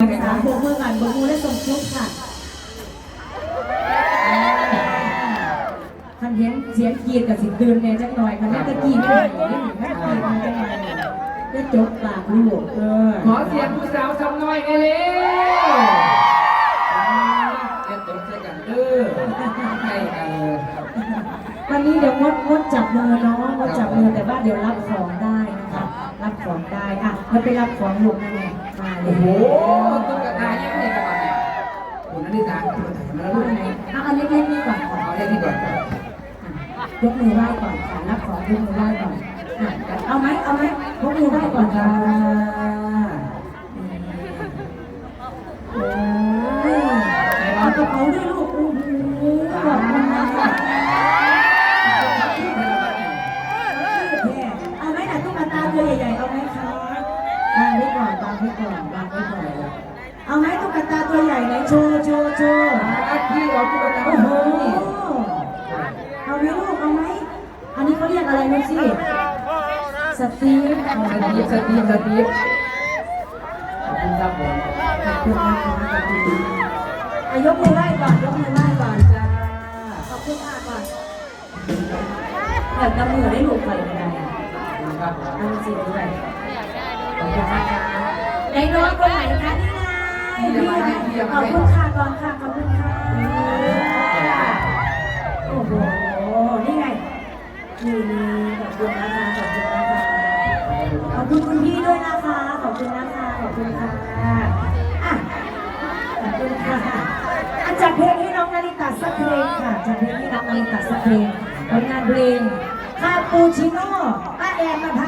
ค่ะโบกมือก่อนโบกมือและส่งจุ๊บค่ะท่านเห็นเสียงกรีดกับสิตื่นเนี่ยจังหน่อยค่ะแล้วตะกี้ไม่ไหวนี่แม่กรีดมาจังหน่อยได้จบปากลูกเออขอเสียงผู้สาวจำหน่อยไงเร็วเล่นตบใส่กันเด้อใกล้กันเลยวันนี้เดี๋ยวงดงดจับมือน้องงดจับมือแต่ว่าเดี๋ยวรับของได้นะคะ รับของได้อะแล้วไปรับของลูกนั่นแห ละมาเลโอ้โหตุ๊กตายังไงกันวะเนี่ยคุณนันทิตาตุ๊กตามาแล้วลูกเอาอันเล็กๆนี่ก่อนค่ะเอาเล่นนี่ก่อนยกมือไหว้ก่อนค่ะรับของยกมือไหว้ก่อนเอาไหมเอาไหมยกมือไหว้ก่อนค่ะโอ้ยเอาตัวเขาด้วยลูก ไว้ก่อนวางไว้ก่อนวางไว้ก่อน เอาไหมตุ๊กตาตัวใหญ่ไหนโชว์โชว์โชว์พี่เอาตุ๊กตาโอ้มาโหให้นี่เอาไหมลูกเอาไหมอันนี้เขาเรียกอะไรนะสิสตีฟสตีฟสตีฟสตีฟขอบคุณครับผมขอบคุณนะคะขอบคุณอายกมือไหว้ก่อนยกมือไหว้ก่อนจ้าขอบคุณค่ะก่อนอยากกำมือได้ลูกไปไม่ได้ครับผมเอาสิด้วยขอบคุณนะคะ ในน้องคนไหนคะนี่ไงขอบคุณค่ะก่อนค่ะขอบคุณค่ะโอ้โหนี่ไงนี่นี่ขอบคุณนะคะขอบคุณนะคะขอบคุณคุณพี่ด้วยนะคะขอบคุณนะคะขอบคุณค่ะอะขอบคุณค่ะอะจัดเพลงให้น้องนาริตาสักเพลงค่ะจัดเพลงให้น้องนาริตาสักเพลงผลงานเพลงคาปูชิโน่ป้าแอนมาพา